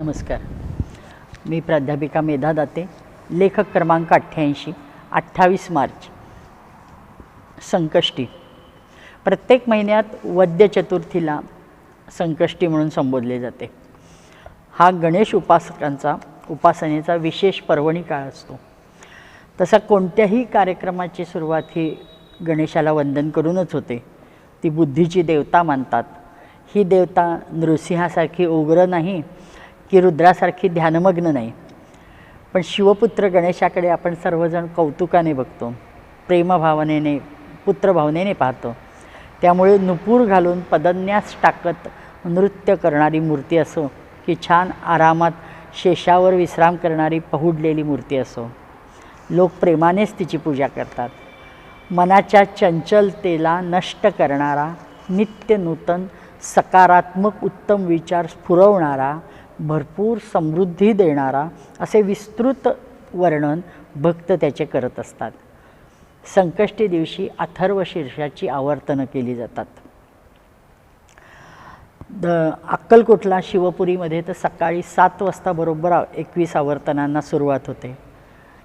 नमस्कार. मी प्राध्यापिका मेधा दाते लेखक क्रमांक अठ्ठ्याऐंशी अठ्ठावीस मार्च. संकष्टी. प्रत्येक महिन्यात वद्य चतुर्थीला संकष्टी म्हणून संबोधले जाते. हा गणेश उपासकांचा उपासनेचा विशेष पर्वणी काळ असतो. तसा कोणत्याही कार्यक्रमाची सुरुवात ही गणेशाला वंदन करूनच होते. ती बुद्धीची देवता मानतात. ही देवता नृसिंहासारखी उग्र नाही की रुद्रासारखी ध्यानमग्न नाही. पण शिवपुत्र गणेशाकडे आपण सर्वजण कौतुकाने बघतो. प्रेमभावनेने पुत्रभावनेने पाहतो. त्यामुळे नुपूर घालून पदन्यास टाकत नृत्य करणारी मूर्ती असो की छान आरामात शेषावर विश्राम करणारी पहुडलेली मूर्ती असो. लोक प्रेमानेच तिची पूजा करतात. मनाच्या चंचलतेला नष्ट करणारा नित्य नूतन सकारात्मक उत्तम विचार स्फुरवणारा भरपूर समृद्धी देणारा असे विस्तृत वर्णन भक्त त्याचे करत असतात. संकष्टी दिवशी अथर्व शीर्षाची आवर्तनं केली जातात. द अक्कलकोटला शिवपुरीमध्ये तर सकाळी सात वाजता बरोबर एकवीस आवर्तनांना सुरुवात होते.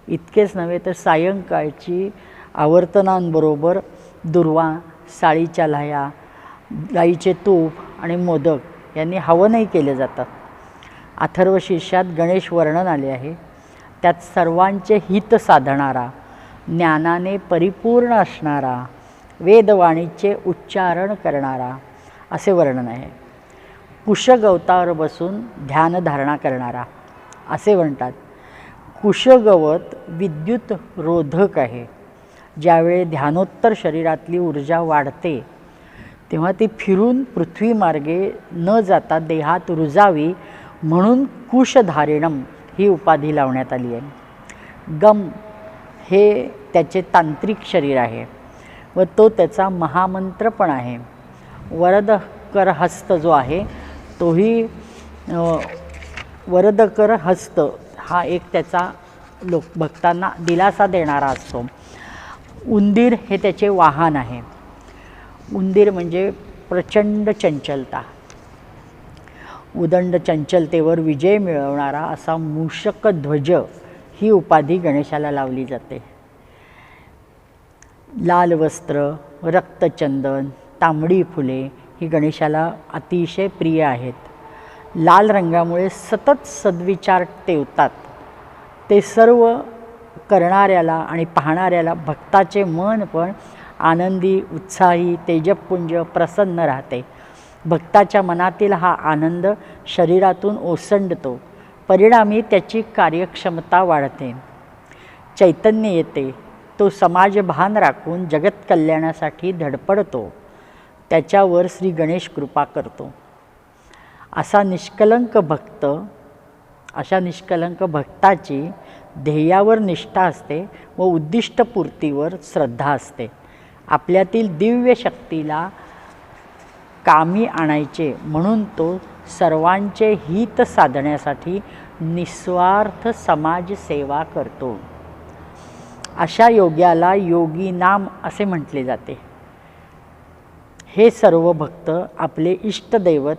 इतकेच नव्हे तर सायंकाळची आवर्तनांबरोबर दुर्वा साळीच्या लह्या गाईचे तूप आणि मोदक यांनी हवनही केले जातात. अथर्व गणेश वर्णन आले आहे. त्यात सर्वांचे हित साधणारा ज्ञानाने परिपूर्ण असणारा वेदवाणीचे उच्चारण करणारा असे वर्णन आहे. कुशगवतावर बसून ध्यानधारणा करणारा असे म्हणतात. कुशगवत विद्युत रोधक आहे. ज्यावेळी ध्यानोत्तर शरीरातली ऊर्जा वाढते तेव्हा ती फिरून पृथ्वीमार्गे न जाता देहात रुजावी म्हणून कुशधारिणम ही उपाधी लावण्यात आली आहे. गम हे त्याचे तांत्रिक शरीर आहे व तो त्याचा महामंत्र पण आहे. वरदकर हस्त जो आहे तोही वरदकर हस्त हा एक त्याचा लोक भक्तांना दिलासा देणारा असतो. उंदीर हे त्याचे वाहन आहे. उंदीर म्हणजे प्रचंड चंचलता. उदंड चंचलतेवर विजय मिळवणारा असा मूषक ध्वज ही उपाधी गणेशाला लावली जाते. लाल वस्त्र रक्तचंदन तांबडी फुले ही गणेशाला अतिशय प्रिय आहेत. लाल रंगामुळे सतत सद्विचार तेवतात ते सर्व करणाऱ्याला आणि पाहणाऱ्याला भक्ताचे मन पण आनंदी उत्साही तेजपुंज प्रसन्न राहते. भक्ताच्या मनातील हा आनंद शरीरातून ओसंडतो. परिणामी त्याची कार्यक्षमता वाढते. चैतन्य येते. तो समाजभान राखून जगत कल्याणासाठी धडपडतो. त्याच्यावर श्री गणेश कृपा करतो. असा निष्कलंक भक्त अशा निष्कलंक भक्ताची ध्येयावर निष्ठा असते व उद्दिष्टपूर्तीवर श्रद्धा असते. आपल्यातील दिव्य शक्तीला कामी आणायचे. म्हणून तो सर्वांचे हित साधण्यासाठी निस्वार्थ समाजसेवा करतो. अशा योग्याला योगी नाम असे म्हटले जाते. हे सर्व भक्त आपले इष्टदैवत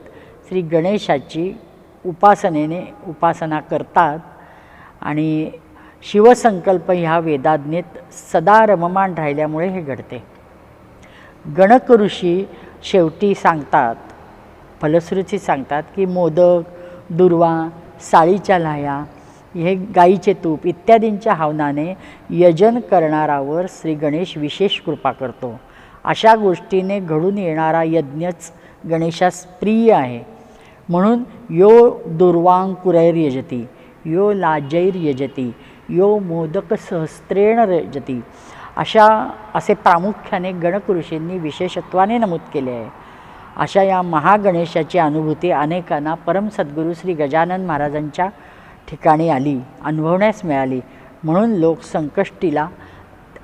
श्री गणेशाची उपासनेने उपासना करतात आणि शिवसंकल्प ह्या वेदाज्ञेत सदा रममाण राहिल्यामुळे हे घडते. गणक ऋषी शेवटी सांगतात फलश्रुती सांगतात की मोदक दुर्वा साळीच्या लाह्या हे गाईचे तूप इत्यादींच्या हावनाने यजन करणारावर श्री गणेश विशेष कृपा करतो. अशा गोष्टीने घडून येणारा यज्ञच गणेशास प्रिय आहे. म्हणून यो दुर्वांकुरैर यजती यो लाजैर यजती यो मोदक सहस्त्रेण यजती अशा असे प्रामुख्याने गणकऋषींनी विशेषत्वाने नमूद केले आहे. अशा या महागणेशाची अनुभूती अनेकांना परम सद्गुरू श्री गजानन महाराजांच्या ठिकाणी आली अनुभवण्यास मिळाली. म्हणून लोक संकष्टीला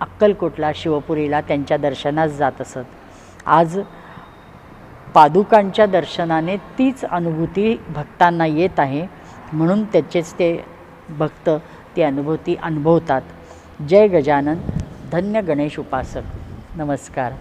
अक्कलकोटला शिवपुरीला त्यांच्या दर्शनास जात असत. आज पादुकांच्या दर्शनाने तीच अनुभूती भक्तांना येत आहे. म्हणून त्याचेच ते भक्त ती अनुभूती अनुभवतात. जय गजानन. धन्य गणेश उपासक. नमस्कार.